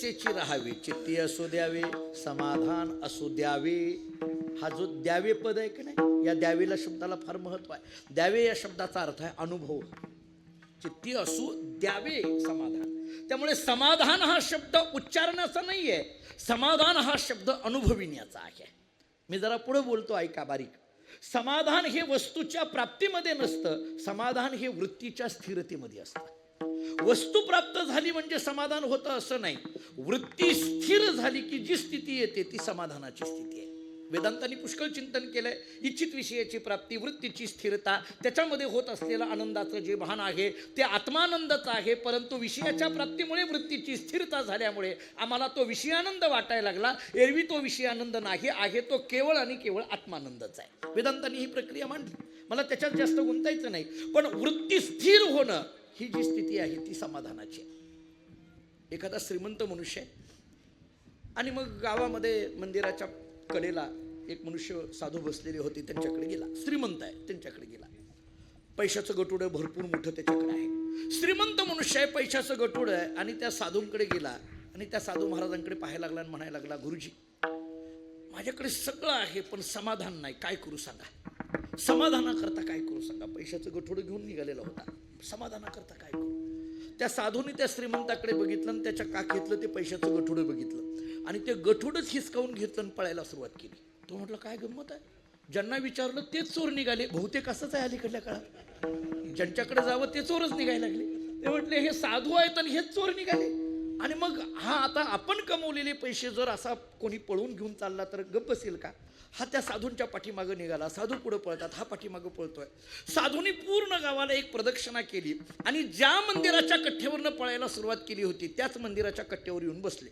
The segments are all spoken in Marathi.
तसेची राहावी चित्ती असू द्यावे समाधान असू द्यावे. हा जो द्यावे पद आहे की नाही या द्यावेला शब्दाला फार महत्त्व आहे. द्यावे या शब्दाचा अर्थ आहे अनुभव. चित्ती असू द्यावे समाधान. त्यामुळे समाधान हा शब्द उच्चारण्याचा नाही आहे समाधान हा शब्द अनुभविण्याचा आहे. मी जरा पुढे बोलतो ऐका बारीक. समाधान हे वस्तूच्या प्राप्तीमध्ये नसतं समाधान हे वृत्तीच्या स्थिरतेमध्ये असतं. वस्तू प्राप्त झाली म्हणजे समाधान होतं असं नाही. वृत्ती स्थिर झाली की जी स्थिती येते ती समाधानाची स्थिती आहे. वेदांतांनी पुष्कळ चिंतन केलंय. इच्छित विषयाची प्राप्ती वृत्तीची स्थिरता त्याच्यामध्ये होत असलेलं आनंदाचं जे भान आहे ते आत्मानंदाचं आहे. परंतु विषयाच्या प्राप्तीमुळे वृत्तीची स्थिरता झाल्यामुळे आम्हाला तो विषयानंद वाटायला लागला. एरवी तो विषयानंद नाही आहे तो केवळ आणि केवळ आत्मानंदच आहे. वेदांतांनी ही प्रक्रिया मांडली. मला त्याच्यात जास्त गुंतायचं नाही. पण वृत्ती स्थिर होणं ही जी स्थिती आहे ती समाधानाची आहे. एखादा श्रीमंत मनुष्य आहे आणि मग गावामध्ये मंदिराच्या कडेला एक मनुष्य साधू बसलेले होते त्यांच्याकडे गेला. श्रीमंत आहे त्यांच्याकडे गेला. पैशाचं गटुडं भरपूर मोठं त्याच्याकडे आहे. श्रीमंत मनुष्य आहे पैशाचं गटुडं आहे आणि त्या साधूंकडे गेला आणि त्या साधू महाराजांकडे पाहायला लागला आणि म्हणायला लागला गुरुजी माझ्याकडे सगळं आहे पण समाधान नाही. काय करू सांगा? समाधानाकरता काय करू सांगा? पैशाचं गठोडं घेऊन निघालेला होता. समाधानाकरता काय करू? त्या साधूने त्या श्रीमंताकडे बघितलं आणि त्याच्या काखेतलं ते पैशाचं गठुडं बघितलं. आणि ते गठोडच हिसकावून घेतलं आणि पळायला सुरुवात केली. तो म्हटलं काय गंमत आहे? ज्यांना विचारलं तेच चोर निघाले. बहुतेक असंच आहे अलीकडल्या काळात. ज्यांच्याकडे जावं ते चोरच निघायला लागले. ते म्हटले हे साधू आहेत आणि हेच चोर निघाले. आणि मग हा आता आपण कमवलेले पैसे जर असा कोणी पळून घेऊन चालला तर गप्प बसेल का? हा त्या साधूंच्या पाठीमागं निघाला. साधू पुढं पळतात हा पाठीमागं पळतोय. साधूंनी पूर्ण गावाला एक प्रदक्षिणा केली आणि ज्या मंदिराच्या कठ्ठेवरनं पळायला सुरुवात केली होती त्याच मंदिराच्या कट्ट्यावर येऊन बसले.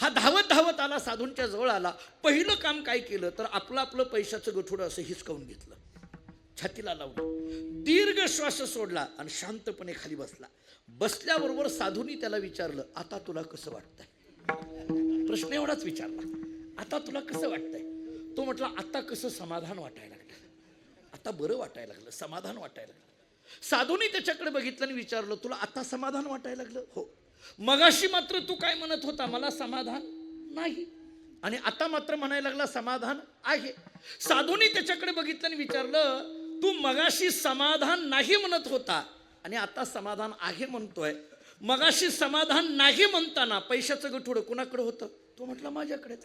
हा धावत धावत आला साधूंच्या जवळ आला. पहिलं काम काय केलं? तर आपलं आपलं पैशाचं गठुडं असं हिसकावून घेतलं. छातीला लावलं. दीर्घ श्वास सोडला आणि शांतपणे खाली बसला. बसल्याबरोबर साधूनी त्याला विचारलं आता तुला कसं वाटतंय? प्रश्न एवढाच विचारला. आता तुला कसं वाटतंय? तो म्हटला आता कसं समाधान वाटायला लागलं? आता बरं वाटायला लागलं समाधान वाटायला लागलं. साधूनी त्याच्याकडे बघितलं आणि विचारलं तुला आता समाधान वाटायला लागलं? हो. मगाशी मात्र तू काय म्हणत होता मला समाधान नाही. आणि आता मात्र म्हणायला लागला समाधान आहे. साधूनी त्याच्याकडे बघितलं आणि विचारलं तू मगाशी समाधान नाही म्हणत होता. आणि आता समाधान आहे म्हणतोय. मगाशी समाधान नाही म्हणताना पैशाचं गठुडं कुणाकडे होतं? तो म्हटला माझ्याकडेच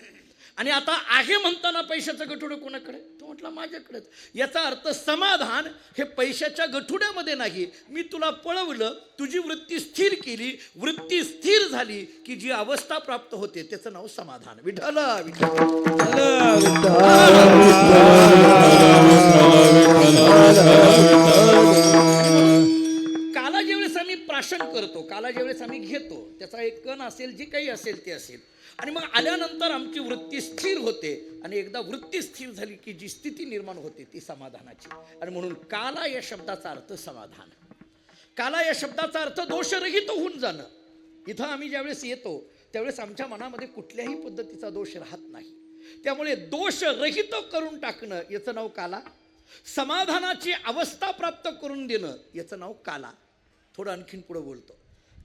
आणि आता आहे म्हणताना पैशाचं गठुडं कोणाकडे? तो म्हटला माझ्याकडेच. याचा अर्थ समाधान हे पैशाच्या गठुड्यामध्ये नाही. मी तुला पळवलं तुझी वृत्ती स्थिर केली वृत्ती स्थिर झाली की जी अवस्था प्राप्त होते त्याचं नाव समाधान. विठ्ठल विठ्ठल. असेल ते असेल. आणि मग आल्यानंतर आमची वृत्ती स्थिर होते. आणि एकदा वृत्ती स्थिर झाली की जी स्थिती निर्माण होते ती समाधानाची. आणि म्हणून काला या शब्दाचा अर्थ समाधान. काला या शब्दाचा अर्थ दोषरहित होऊन जाणं. इथं आम्ही ज्यावेळेस येतो त्यावेळेस आमच्या मनामध्ये कुठल्याही पद्धतीचा दोष राहत नाही. त्यामुळे दोषरहित करून टाकणं याचं नाव काला. समाधानाची अवस्था प्राप्त करून देणं याचं नाव काला. थोडं आणखीन पुढं बोलतो.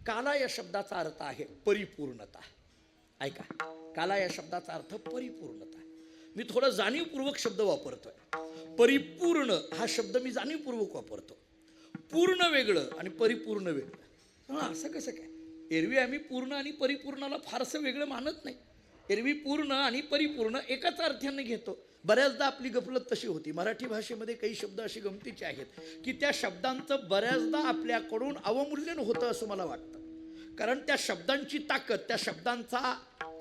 काला या शब्दाचा अर्थ आहे परिपूर्णता. ऐका काला या शब्दाचा अर्थ परिपूर्णता. मी थोडं जाणीवपूर्वक शब्द वापरतोय. परिपूर्ण हा शब्द मी जाणीवपूर्वक वापरतो. पूर्ण वेगळं आणि परिपूर्ण वेगळं. हां असं कसं काय? एरवी आम्ही पूर्ण आणि परिपूर्णाला फारसं वेगळं मानत नाही. एरवी पूर्ण आणि परिपूर्ण एकाच अर्थाने घेतो. बऱ्याचदा आपली गफलत तशी होती. मराठी भाषेमध्ये काही शब्द असे गमतीचे आहेत की त्या शब्दांचं बऱ्याचदा आपल्याकडून अवमूल्यन होतं असं मला वाटतं. कारण त्या शब्दांची ताकद त्या शब्दांचा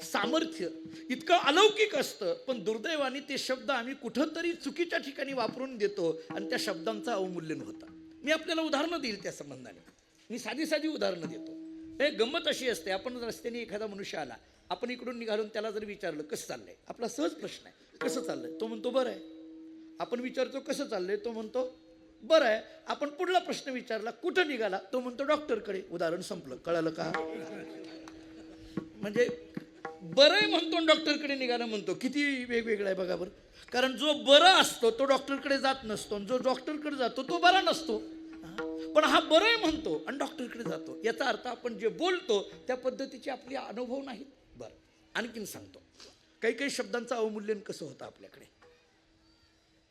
सामर्थ्य इतकं अलौकिक असतं पण दुर्दैवाने ते शब्द आम्ही कुठंतरी चुकीच्या ठिकाणी वापरून देतो आणि त्या शब्दांचं अवमूल्यन होतं. मी आपल्याला उदाहरणं देईल त्या संबंधाने. मी साधी साधी उदाहरणं देतो. हे गंमत अशी असते आपण रस्त्याने एखादा मनुष्य आला आपण इकडून निघालून त्याला जर विचारलं कसं चाललंय? आपला सहज प्रश्न आहे. कसं चाललंय? तो म्हणतो बरं आहे. आपण विचारतो कसं चाललंय? तो म्हणतो बरं आहे. आपण पुढला प्रश्न विचारला कुठं निघाला? तो म्हणतो डॉक्टरकडे. उदाहरण संपलं. कळालं का? म्हणजे बरं आहे म्हणतो आणि डॉक्टरकडे निघाला म्हणतो. किती वेगवेगळं आहे बघा बरं. कारण जो बरा असतो तो डॉक्टरकडे जात नसतो आणि जो डॉक्टरकडे जातो तो बरा नसतो. पण हा बरं आहे म्हणतो आणि डॉक्टरकडे जातो. याचा अर्थ आपण जे बोलतो त्या पद्धतीचे आपले अनुभव नाहीत. बरं. आणखीन सांगतो. काही काही शब्दांचं अवमूल्यन कसं होतं आपल्याकडे?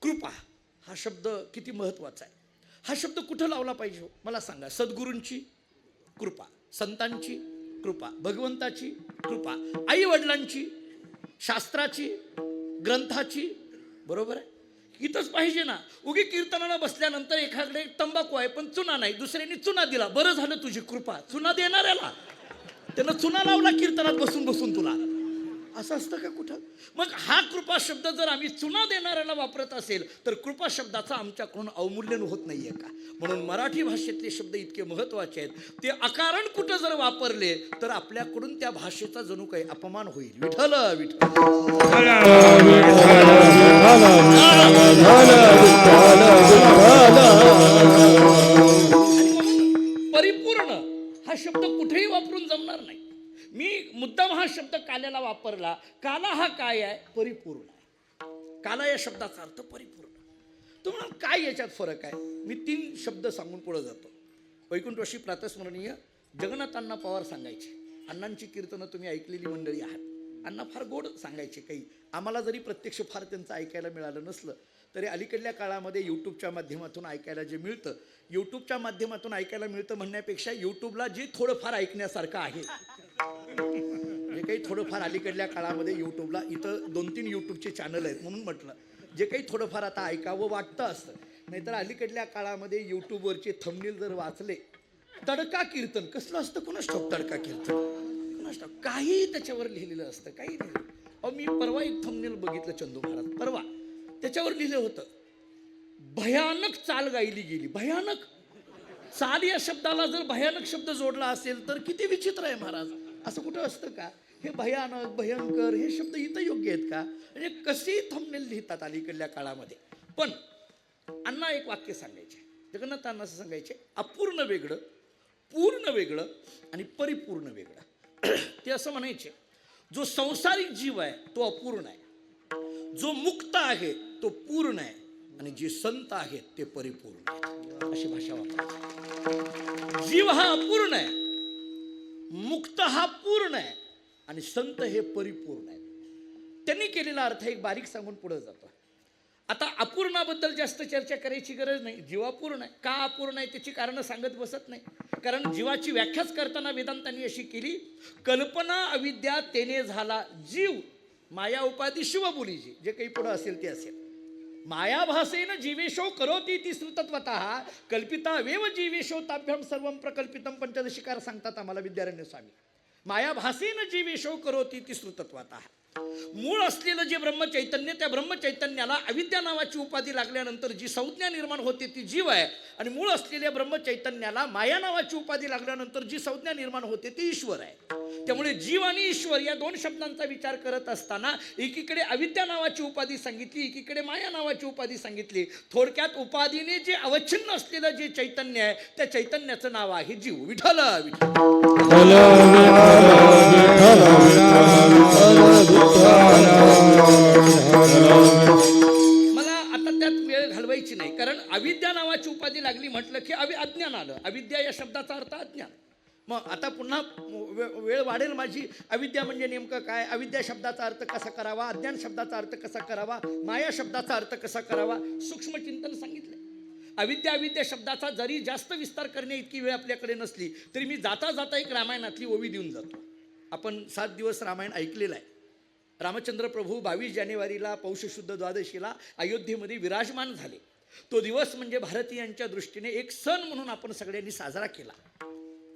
कृपा हा शब्द किती महत्त्वाचा आहे. हा शब्द कुठं लावला पाहिजे हो? मला सांगा. सद्गुरूंची कृपा संतांची कृपा भगवंताची कृपा आई वडिलांची शास्त्राची ग्रंथाची बरोबर आहे? इथंच पाहिजे ना. उगी कीर्तनाला बसल्यानंतर एखादे तंबाखू आहे पण चुना नाही. दुसऱ्याने चुना दिला. बरं झालं तुझी कृपा. चुना देणाऱ्याला. त्यानं चुना लावला कीर्तनात बसून बसून तुला. असं असतं का कुठं मग हा कृपा शब्द जर आम्ही चुना देणाऱ्याला वापरत असेल तर कृपा शब्दाचा आमच्याकडून अवमूल्यन होत नाहीये का म्हणून मराठी भाषेतले शब्द इतके महत्त्वाचे आहेत ते अकारण कुठं जर वापरले तर आपल्याकडून त्या भाषेचा जणू काही अपमान होईल विठ्ठल विठ्ठल मी मुद्दाम हा शब्द काल्याला वापरला काला हा काय आहे? परिपूर्ण आहे. काला या शब्दाचा अर्थ परिपूर्ण. तुम्हाला काय याच्यात फरक आहे? मी तीन शब्द सांगून पुढे जातो. वैकुंठवशी प्रातस्मरणीय जगन्नाथ अण्णा पवार सांगायचे. अण्णांची कीर्तनं तुम्ही ऐकलेली मंडळी आहात. अण्णा फार गोड सांगायचे काही. आम्हाला जरी प्रत्यक्ष फार त्यांचं ऐकायला मिळालं नसलं तरी अलीकडल्या काळामध्ये यूट्यूबच्या माध्यमातून ऐकायला जे मिळतं यूट्यूबच्या माध्यमातून ऐकायला मिळतं म्हणण्यापेक्षा यूट्यूबला जे थोडंफार ऐकण्यासारखं आहे. जे काही थोडंफार अलीकडल्या काळामध्ये यूट्यूबला इथं दोन तीन यूट्यूबचे चॅनल आहेत म्हणून म्हटलं. जे काही थोडंफार आता ऐकावं वाटतं असतं. नाहीतर अलीकडल्या काळामध्ये यूट्यूबवरचे थंबनेल जर वाचले तडका कीर्तन कसलं असतं कोणाच ठाऊक तडका कीर्तन? कोणाच ठाऊक? काही त्याच्यावर लिहिलेलं असतं काही नाही अहो मी परवा एक थंबनेल बघितलं चंदू महाराज परवा. त्याच्यावर लिहिलं होतं. भयानक चाल गायली गेली भयानक. चाल या शब्दाला जर भयानक शब्द जोडला असेल तर किती विचित्र आहे महाराज. असं कुठं असतं का? हे भयानक भयंकर हे शब्द इथं योग्य आहेत का? म्हणजे कशी थंबनेल लिहितात अलीकडल्या काळामध्ये? पण अण्णा एक वाक्य सांगायचे. जगन्नाथांना असं सांगायचे अपूर्ण वेगळं पूर्ण वेगळं आणि परिपूर्ण वेगळं. ते असं म्हणायचे जो संसारिक जीव आहे तो अपूर्ण आहे. जो मुक्त आहे तो पूर्ण आहे. आणि जे संत आहेत ते परिपूर्ण आहेत. अशी भाषा वापरायची जीव हा अपूर्ण आहे. मुक्त हा पूर्ण आहे आणि संत हे परिपूर्ण आहे. त्यांनी केलेला अर्थ एक बारीक सांगून पुढे जातो. आता अपूर्णाबद्दल जास्त चर्चा करायची गरज नाही. जीव अपूर्ण आहे. का अपूर्ण आहे त्याची कारणं सांगत बसत नाही. कारण जीवाची व्याख्याच करताना वेदांतांनी अशी केली कल्पना अविद्या तेने झाला जीव माया उपाधी शिवबोलीजी. जे काही पुढं असेल ते असेल. मायाभासेन जीवेशो करोती ती श्रुतत्वत कल्पिता वेव जीवेशो ताभ्यम सर्व प्रकल्पितम पंचदशिकार सांगतात आम्हाला विद्यारण्य स्वामी मायाभासेन जीवेशो करोती ती श्रुतत्वत. मूळ असलेलं जे ब्रह्मचैतन्य त्या ब्रह्मचैतन्याला अविद्या नावाची उपाधी लागल्यानंतर जी संज्ञा निर्माण होते ती जीव आहे. आणि मूळ असलेल्या ब्रह्मचैतन्याला माया नावाची उपाधी लागल्यानंतर जी संज्ञा निर्माण होते ती ईश्वर आहे. त्यामुळे जीव आणि ईश्वर या दोन शब्दांचा विचार करत असताना एकीकडे अविद्या नावाची उपाधी सांगितली एकीकडे माया नावाची उपाधी सांगितली. थोडक्यात उपाधीने जे अवच्छिन्न असलेलं जे चैतन्य आहे त्या चैतन्याचं नाव आहे जीव. विठ्ठल विठ्ठल. मला आता त्यात वेळ घालवायची नाही. कारण अविद्या नावाची उपाधी लागली म्हटलं की अवि अज्ञान आलं. अविद्या या शब्दाचा अर्थ अज्ञान. मग आता पुन्हा वे- वेळ वाढेल माझी. अविद्या म्हणजे नेमकं काय? अविद्या शब्दाचा अर्थ कसा करावा? अज्ञान शब्दाचा अर्थ कसा करावा? माया शब्दाचा अर्थ कसा करावा? सूक्ष्म चिंतन सांगितलं अविद्या अविद्या शब्दाचा जरी जास्त विस्तार करणे इतकी वेळ आपल्याकडे नसली तरी मी जाता जाता एक रामायणातली ओवी देऊन जातो. आपण सात दिवस रामायण ऐकलेलं आहे. रामचंद्र प्रभू बावीस जानेवारीला पौषशुद्ध द्वादशीला अयोध्येमध्ये विराजमान झाले. तो दिवस म्हणजे भारतीयांच्या दृष्टीने एक सण म्हणून आपण सगळ्यांनी साजरा केला.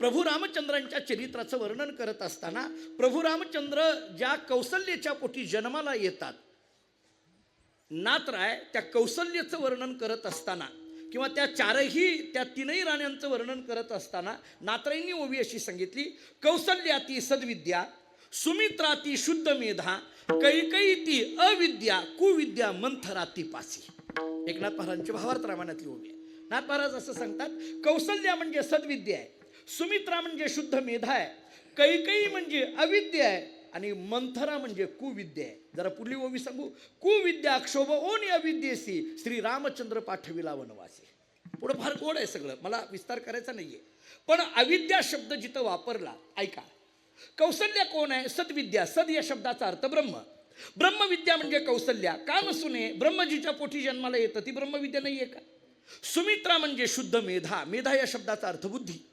प्रभू रामचंद्रांच्या चरित्राचं वर्णन करत असताना प्रभू रामचंद्र ज्या कौसल्याच्या पोटी जन्माला येतात नातराय त्या कौसल्याचं वर्णन करत असताना किंवा त्या चारही त्या तीनही राण्यांचं वर्णन करत असताना नातराईंनी ओवी अशी सांगितली कौशल्याती सद्विद्या सुमित्राती शुद्ध मेधा कैकईती अविद्या कुविद्या मंथराती पासी. एकनाथ महाराजांची भावार्थ रामायणातली ओवी आहे. नाथ महाराज असं सांगतात कौशल्या म्हणजे सद्विद्या आहे सुमित्रा म्हणजे शुद्ध मेधा आहे कैकई म्हणजे अविद्या आहे आणि मंथरा म्हणजे कुविद्या आहे. जरा पुढली ओवी सांगू. कुविद्या क्षोभ ओनी अविद्येसी श्री रामचंद्र पाठविला वनवासी. पुढं फार गोड आहे सगळं मला विस्तार करायचा नाहीये. पण अविद्या शब्द जिथं वापरला ऐका. कौशल्य कोण आहे? सद्विद्या. सद या शब्दाचा अर्थ ब्रह्म. ब्रह्मविद्या म्हणजे कौशल्या का नसूने ब्रह्मजीच्या पोटी जन्माला येतं? ती ब्रह्मविद्या नाही आहे का? सुमित्रा म्हणजे शुद्ध मेधा. मेधा या शब्दाचा अर्थ बुद्धी.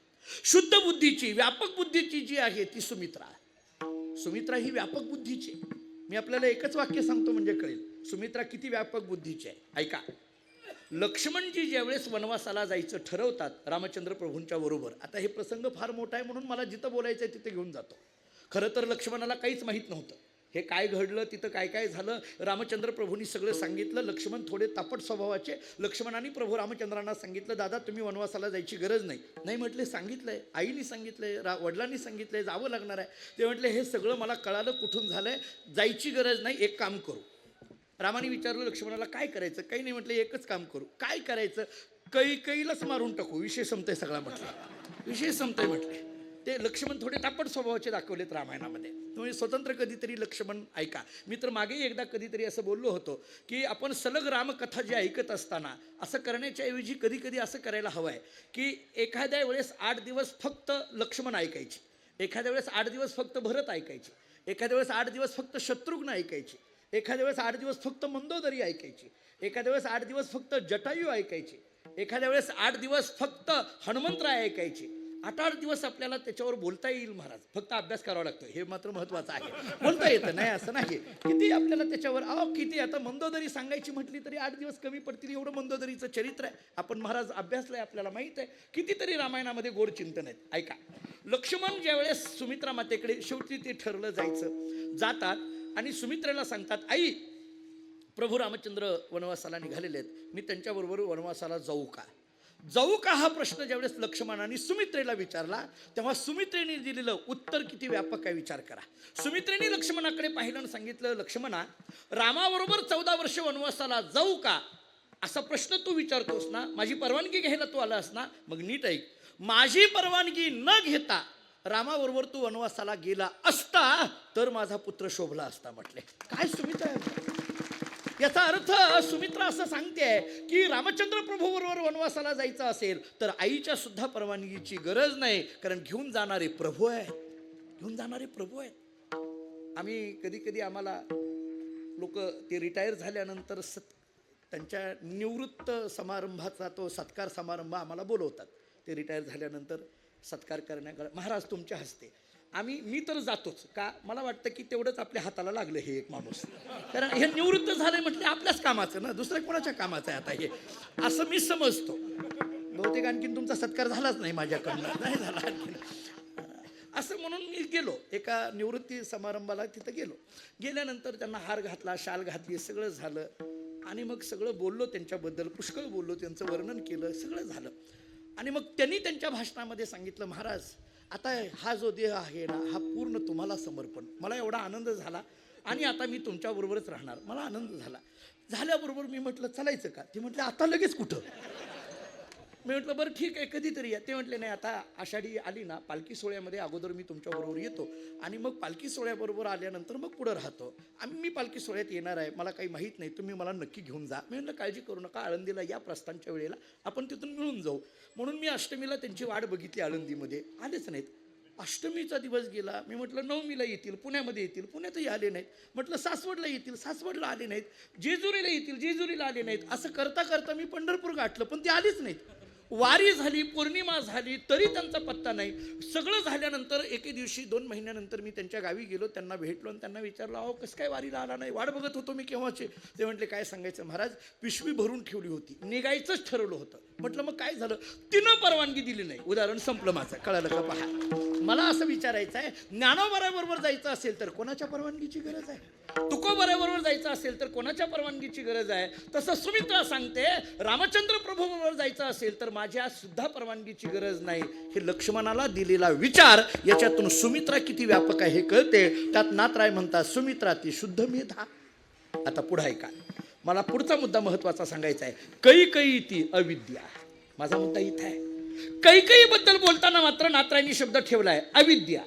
शुद्ध बुद्धीची व्यापक बुद्धीची जी आहे ती सुमित्रा सुमित्रा ही व्यापक बुद्धीची आहे. मी आपल्याला एकच वाक्य सांगतो म्हणजे कळेल. सुमित्रा किती व्यापक बुद्धीची आहे? ऐका. लक्ष्मणजी ज्यावेळेस वनवासाला जायचं ठरवतात रामचंद्र प्रभूंच्या बरोबर आता हे प्रसंग फार मोठा आहे म्हणून मला जिथं बोलायचं आहे तिथे घेऊन जातो. खरं तर लक्ष्मणाला काहीच माहीत नव्हतं. हे काय घडलं तिथं काय काय झालं रामचंद्र प्रभूंनी सगळं सांगितलं लक्ष्मण थोडे तापट स्वभावाचे लक्ष्मणाने प्रभू रामचंद्रांना सांगितलं दादा तुम्ही वनवासाला जायची गरज नाही. नाही म्हटले सांगितलं आहे आईने आहे रा वडिलांनी सांगितलं आहे जावं लागणार आहे. ते म्हटले हे सगळं मला कळालं कुठून झालं आहे जायची गरज नाही एक काम करू. रामाने विचारलं लक्ष्मणाला काय करायचं? काही नाही म्हटलं एकच काम करू. काय करायचं? कै कैलाच मारून टाकू. विषय संपतंय सगळा म्हटलं. विषय संपतंय म्हटले. ते लक्ष्मण थोडे तापट स्वभावाचे दाखवलेत रामायणामध्ये. तुम्ही स्वतंत्र कधीतरी लक्ष्मण ऐका. मी तर मागेही एकदा कधीतरी असं बोललो होतो की आपण सलग रामकथा जी ऐकत असताना असं करण्याच्या ऐवजी कधी कधी असं करायला हवं आहे की एखाद्या वेळेस आठ दिवस फक्त लक्ष्मण ऐकायची. एखाद्या वेळेस आठ दिवस फक्त भरत ऐकायची. एखाद्या वेळेस आठ दिवस फक्त शत्रुघ्न ऐकायची. एखाद्या वेळेस आठ दिवस फक्त मंदोदरी ऐकायची. एखाद्या वेळेस आठ दिवस फक्त जटायू ऐकायची. एखाद्या वेळेस आठ दिवस फक्त हनुमंतराय ऐकायची. आठ आठ दिवस आपल्याला त्याच्यावर बोलता येईल महाराज. फक्त अभ्यास करावा लागतो हे मात्र महत्वाचं आहे. बोलता येतं नाही असं नाही. किती आपल्याला त्याच्यावर अहो किती आता मंदोदरी सांगायची म्हटली तरी आठ दिवस कमी पडतील. एवढं मंदोदरीचं चरित्र आहे. आपण महाराज अभ्यासलंय आपल्याला माहीत आहे. कितीतरी रामायणामध्ये गोड चिंतन आहेत. ऐका. लक्ष्मण ज्यावेळेस सुमित्रा मातेकडे शेवटी ते ठरलं जायचं जातात आणि सुमित्रेला सांगतात आई प्रभू रामचंद्र वनवासाला निघालेले आहेत. मी त्यांच्याबरोबर वनवासाला जाऊ का? जाऊ का हा प्रश्न ज्यावेळेस लक्ष्मणाने सुमित्रेला विचारला तेव्हा सुमित्रेने दिलेलं उत्तर किती व्यापक आहे विचार करा. सुमित्रेने लक्ष्मणाकडे पाहिलं आणि सांगितलं लक्ष्मणा रामाबरोबर चौदा वर्ष वनवासाला जाऊ का? असा प्रश्न तू विचारतोस ना माझी परवानगी घ्यायला तू आलास ना मग नीट ऐक. माझी परवानगी न घेता रामाबरोबर तू वनवासाला गेला असता तर माझा पुत्र शोभला असता म्हटले. काय सुमित्रा आहे? याचा अर्थ सुमित्रा असं सांगते की रामचंद्र प्रभू बरोबर वनवासाला जायचं असेल तर आईच्या सुद्धा परवानगीची गरज नाही कारण घेऊन जाणारे प्रभू आहेत. घेऊन जाणारे प्रभू आहेत. आम्ही कधी कधी आम्हाला लोक ते रिटायर झाल्यानंतर सत् त्यांच्या निवृत्त समारंभाचा तो सत्कार समारंभ आम्हाला बोलवतात. ते रिटायर झाल्यानंतर सत्कार करण्याकडे महाराज तुमच्या हस्ते. आम्ही मी तर जातोच. का मला वाटतं की तेवढंच आपल्या हाताला लागलं हे एक माणूस. कारण हे निवृत्त झाले म्हटले आपल्याच कामाचं ना दुसऱ्या कोणाच्या कामाचं आहे आता हे? असं मी समजतो. बहुतेक आणखीन तुमचा सत्कार झालाच नाही माझ्याकडनं. नाही झाला आणखीन. असं म्हणून मी गेलो. एका निवृत्ती समारंभाला तिथं गेलो. गेल्यानंतर त्यांना हार घातला शाल घातली सगळं झालं. आणि मग सगळं बोललो त्यांच्याबद्दल पुष्कळ बोललो त्यांचं वर्णन केलं सगळं झालं. आणि मग त्यांनी त्यांच्या भाषणामध्ये सांगितलं महाराज आता हा जो देह आहे ना हा पूर्ण तुम्हाला समर्पण. मला एवढा आनंद झाला आणि आता मी तुमच्याबरोबरच राहणार. मला आनंद झाला. झाल्याबरोबर मी म्हटलं चालायचं का? ते म्हटलं आता लगेच कुठं? मी म्हटलं बरं ठीक आहे कधीतरी या. ते म्हटले नाही आता आषाढी आली ना पालखी सोहळ्यामध्ये अगोदर मी तुमच्याबरोबर येतो आणि मग पालखी सोहळ्याबरोबर आल्यानंतर मग पुढं राहतो. आम्ही मी पालखी सोहळ्यात येणार आहे मला काही माहीत नाही तुम्ही मला नक्की घेऊन जा. मी म्हटलं काळजी करू नका आळंदीला या प्रस्थानच्या वेळेला आपण तिथून मिळून जाऊ. म्हणून मी अष्टमीला त्यांची वाट बघितली आळंदीमध्ये. आलेच नाहीत. अष्टमीचा दिवस गेला. मी म्हटलं नवमीला येतील पुण्यामध्ये येतील पुण्यातही आले नाहीत. म्हटलं सासवडला येतील सासवडला आले नाहीत जेजुरीला येतील जेजुरीला आले नाहीत. असं करता करता मी पंढरपूर गाठलं पण ते आलेच नाहीत. वारी झाली पौर्णिमा झाली तरी त्यांचा पत्ता नाही. सगळं झाल्यानंतर एके दिवशी दोन महिन्यानंतर मी त्यांच्या गावी गेलो त्यांना भेटलो आणि त्यांना विचारलं अहो कसं काय वारीला आला नाही? वाट बघत होतो मी केव्हाचे. ते म्हटले काय सांगायचं महाराज? पिशवी भरून ठेवली होती. निघायचंच ठरवलं होतं. म्हटलं मग काय झालं? तिनं परवानगी दिली नाही. उदाहरण संपलं माझं. कळालं का? पहा. मला असं विचारायचं आहे ज्ञानोबराबरोबर जायचं असेल तर कोणाच्या परवानगीची गरज आहे? तुकोबराबरोबर जायचं असेल तर कोणाच्या परवानगीची गरज आहे? तसं सुमित्रा सांगते रामचंद्र प्रभूबरोबर जायचं असेल तर माझ्या सुद्धा परवानगीची गरज नाही. हे लक्ष्मणाला दिलेला विचार याच्यातून सुमित्रा किती व्यापक आहे हे कळते. त्यात नातराय म्हणतात सुमित्रा ती शुद्ध मेधा. आता पुढं आहे का मला पुढचा मुद्दा महत्त्वाचा सांगायचा आहे. कई कई ती अविद्या. माझा मुद्दा इथं आहे. कैकई बद्दल बोलताना मात्र नात्रांनी शब्द ठेवला आहे अविद्या.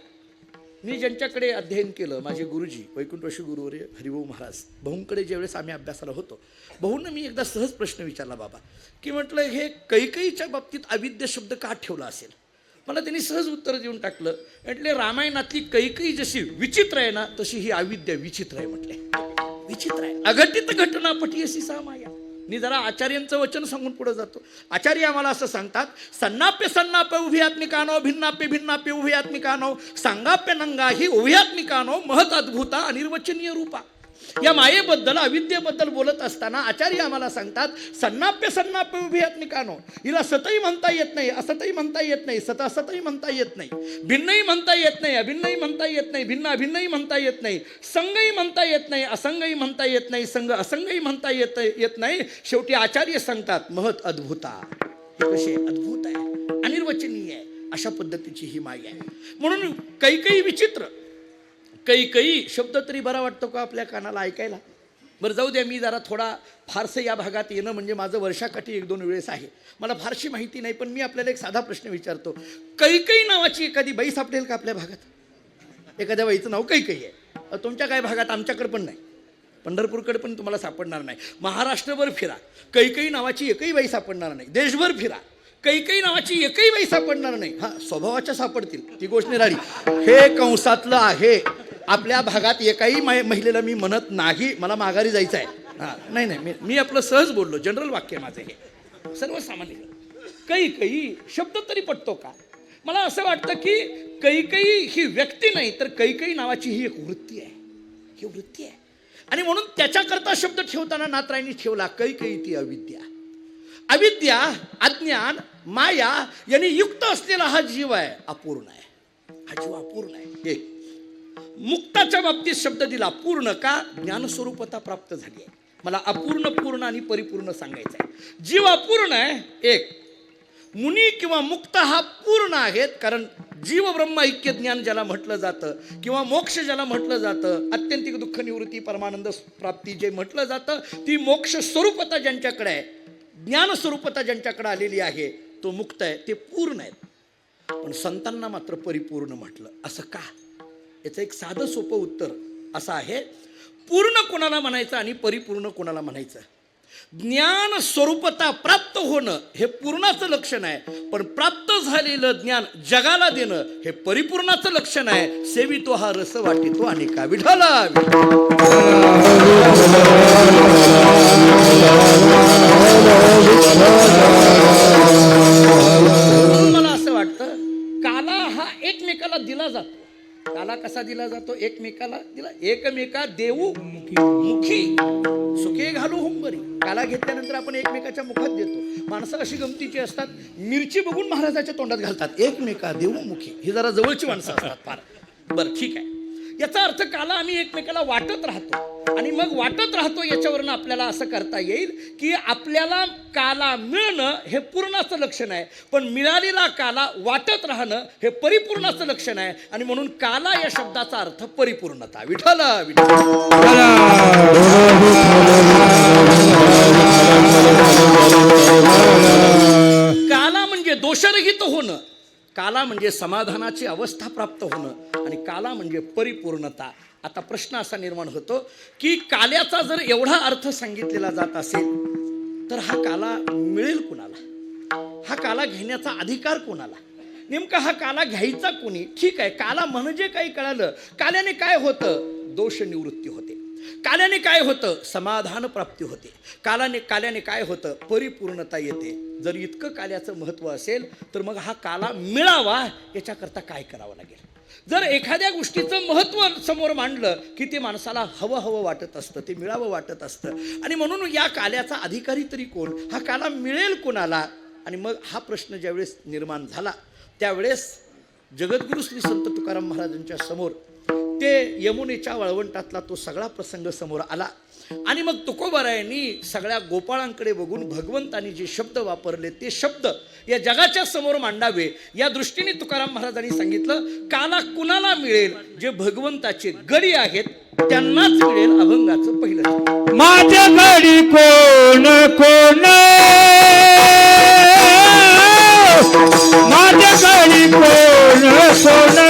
मी ज्यांच्याकडे अध्ययन केलं माझे गुरुजी वैकुंठवशी गुरुवर्य हरिभाऊ महाराज भाऊंकडे ज्यावेळेस आम्ही अभ्यासाला होतो भाऊंना मी एकदा सहज प्रश्न विचारला बाबा की म्हटलं हे कैकईच्या बाबतीत अविद्य शब्द का ठेवला असेल? मला त्यांनी सहज उत्तर देऊन टाकलं. म्हटले रामायणातली कैकई जशी विचित्र आहे ना तशी ही अविद्या विचित्र आहे म्हटले. विचित्र आहे. अघटित घटना पटी अशी सामाया. मी जरा आचार्यांचं वचन सांगून पुढे जातो. आचार्य आम्हाला असं सांगतात सन्नाप्य सन्नाप्य उभयात्मिकानो भिन्नाप्य भिन्नाप्य उभयात्मिकानो सांगाप्य नंगा ही उभयात्मिकानो महत अद्भुता अनिर्वचनीय रूपा. या मायेबद्दल अविद्येबद्दल बोलत असताना आचार्य आम्हाला सांगतात सन्नाप्य सन्नाप्य उभयात्मिकानो हिला सतही म्हणता येत नाही असतही म्हणता येत नाही सत असतही म्हणता येत नाही. भिन्नही म्हणता येत नाही अभिन्नही म्हणता येत नाही भिन्न अभिन्नही म्हणता येत नाही संगही म्हणता येत नाही असंगही म्हणता येत नाही संघ असंगही म्हणता येत येत नाही. शेवटी आचार्य सांगतात महत अद्भुता. हे कसे अद्भुत आहे अनिर्वचनीय आहे अशा पद्धतीची ही माय आहे. म्हणून काही काही विचित्र काही काही शब्द तरी बरा वाटतो का आपल्या कानाला ऐकायला? बरं जाऊ द्या मी जरा थोडा फारसं या भागात येणं म्हणजे माझं वर्षाकाठी एक दोन वेळेस आहे. मला फारशी माहिती नाही पण मी आपल्याला एक साधा प्रश्न विचारतो. कैकई नावाची एखादी बाई सापडेल का आपल्या भागात? एखाद्या बाईचं नाव कैकई आहे. तुमच्या काय भागात? आमच्याकडे पण नाही. पंढरपूरकडे पण तुम्हाला सापडणार नाही. महाराष्ट्रभर फिरा. कैकई नावाची एकही बाई सापडणार नाही. देशभर फिरा. कैकई नावाची एकही बाई सापडणार नाही. हा स्वभावाच्या सापडतील. ती गोष्ट निराळी. हे कंसातलं आहे. आपल्या भागात एकाही मै- महिलेला मी म्हणत नाही. मला माघारी जायचं आहे हा नाही नाही मी मी आपलं सहज बोललो. जनरल वाक्य माझं हे. सर्वसामान्य. काही काही शब्द तरी पटतो का? मला असं वाटतं की कैकई ही व्यक्ती नाही तर कैकई नावाची ही एक वृत्ती आहे. ही वृत्ती आहे. आणि म्हणून त्याच्याकरता शब्द ठेवताना नात्रायणी ठेवला. कैकई ती अविद्या. अविद्या अज्ञान माया यांनी युक्त असलेला हा जीव आहे अपूर्ण आहे. हा जीव अपूर्ण आहे. एक मुक्ताच्या बाबतीत शब्द दिला. पूर्ण का? ज्ञानस्वरूपता प्राप्त झाली आहे. मला अपूर्ण पूर्ण आणि परिपूर्ण सांगायचं आहे. जीव अपूर्ण आहे एक. मुनी किंवा मुक्त हा पूर्ण आहेत कारण जीव ब्रह्म ऐक्य ज्ञान ज्याला म्हटलं जातं किंवा मोक्ष ज्याला म्हटलं जातं अत्यंतिक दुःख निवृत्ती परमानंद प्राप्ती जे म्हटलं जातं ती मोक्ष स्वरूपता ज्यांच्याकडे आहे ज्ञान स्वरूपता ज्यांच्याकडे आलेली आहे तो मुक्त आहे ते पूर्ण आहेत. पण संतांना मात्र परिपूर्ण म्हटलं. असं का? याचं एक साधं सोपं उत्तर असं आहे. पूर्ण कोणाला म्हणायचं आणि परिपूर्ण कोणाला म्हणायचं? ज्ञान स्वरूपता प्राप्त होणं हे पूर्णाचं लक्षण आहे. पण प्राप्त झालेलं ज्ञान जगाला देणं हे परिपूर्णाचं लक्षण आहे. सेवितो हा रस वाटितो आणि का विढाला म्हणून मला असं वाटतं काला हा एकमेकाला दिला जातो. काला कसा दिला जातो? एकमेकाला दिला एकमेका देऊ मुखी. सुखे घालू हुंबरी. काला घेतल्यानंतर आपण एकमेकाच्या मुखात देतो. माणसं अशी गमतीची असतात मिरची बघून महाराजाच्या तोंडात घालतात. एकमेका देऊ मुखी. ही जरा जवळची माणसं असतात फार. बरं ठीक आहे. याचा अर्थ काला आम्ही एकमेकाला वाटत राहतो. आणि मग वाटत राहतो याच्यावरनं आपल्याला असं करता येईल की आपल्याला काला मिळणं हे पूर्णाचं लक्षण आहे. पण मिळालेला काला वाटत राहणं हे परिपूर्णाचं लक्षण आहे. आणि म्हणून काला या शब्दाचा अर्थ परिपूर्णता. विठल विठल काला म्हणजे दोषरहित होणं. काला म्हणजे समाधानाची अवस्था प्राप्त होणं आणि काला म्हणजे परिपूर्णता. आता प्रश्न असा निर्माण होतो की काल्याचा जर एवढा अर्थ सांगितलेला जात असेल तर हा काला मिळेल कुणाला? हा काला घेण्याचा अधिकार कोणाला? नेमका हा काला घ्यायचा कोणी? ठीक आहे काला म्हणजे काही कळालं. काल्याने काय होतं? दोष निवृत्ती होते. काल्याने काय होतं? समाधान प्राप्ती होते. कालाने काल्याने काय होतं? परिपूर्णता येते. जर इतकं काल्याचं महत्त्व असेल तर मग हा काला मिळावा याच्याकरता काय करावं लागेल? जर एखाद्या गोष्टीचं महत्त्व समोर मांडलं की ते माणसाला हवं हवं वाटत असतं ते मिळावं वाटत असतं आणि म्हणून या काल्याचा अधिकारी तरी कोण? हा काला मिळेल कोणाला? आणि मग हा प्रश्न ज्यावेळेस निर्माण झाला त्यावेळेस जगद्गुरु श्री संत तुकाराम महाराजांच्या समोर ते यमुनेच्या वळवंटातला तो सगळा प्रसंग समोर आला. आणि मग तुकोबारायांनी सगळ्या गोपाळांकडे बघून भगवंतांनी जे शब्द वापरले ते शब्द या जगाच्या समोर मांडावे या दृष्टीने तुकाराम महाराजांनी सांगितलं काला कुणाला मिळेल जे भगवंताचे गडी आहेत त्यांनाच मिळेल अभंगाचं पहिलं माझ्या गडी कोण कोण? माझ्या गडी कोण कोण?